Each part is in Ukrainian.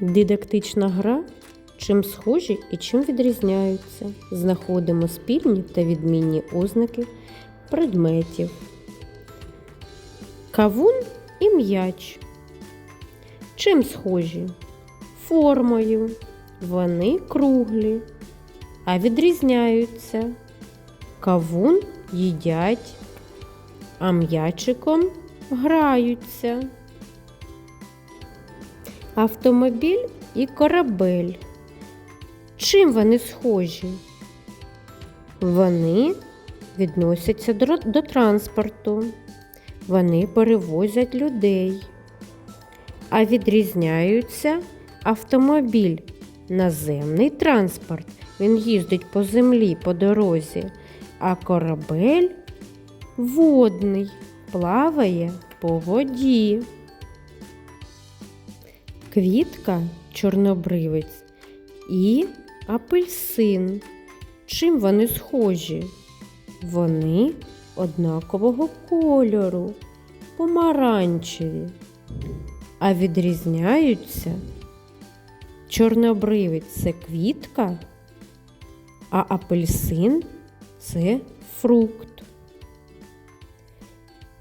Дидактична гра. Чим схожі і чим відрізняються. Знаходимо спільні та відмінні ознаки предметів. Кавун і м'яч. Чим схожі? Формою. Вони круглі, а відрізняються. Кавун їдять, а м'ячиком граються. Автомобіль і корабель. Чим вони схожі? Вони відносяться до, до транспорту. Вони перевозять людей. А відрізняються автомобіль наземний транспорт. Він їздить по землі, по дорозі, а корабель водний, плаває по воді. Квітка чорнобривець і апельсин. Чим вони схожі? Вони однакового кольору, помаранчеві, а відрізняються. Чорнобривець це квітка, а апельсин це фрукт.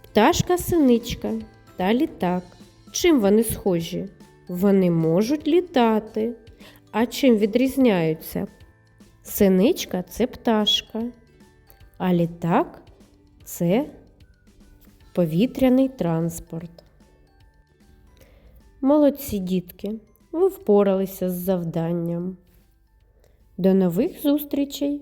Пташка синичка та літак. Чим вони схожі? Вони можуть літати. А чим відрізняються? Синичка це пташка, а літак це повітряний транспорт. Молодці дітки, ви впоралися з завданням. До нових зустрічей!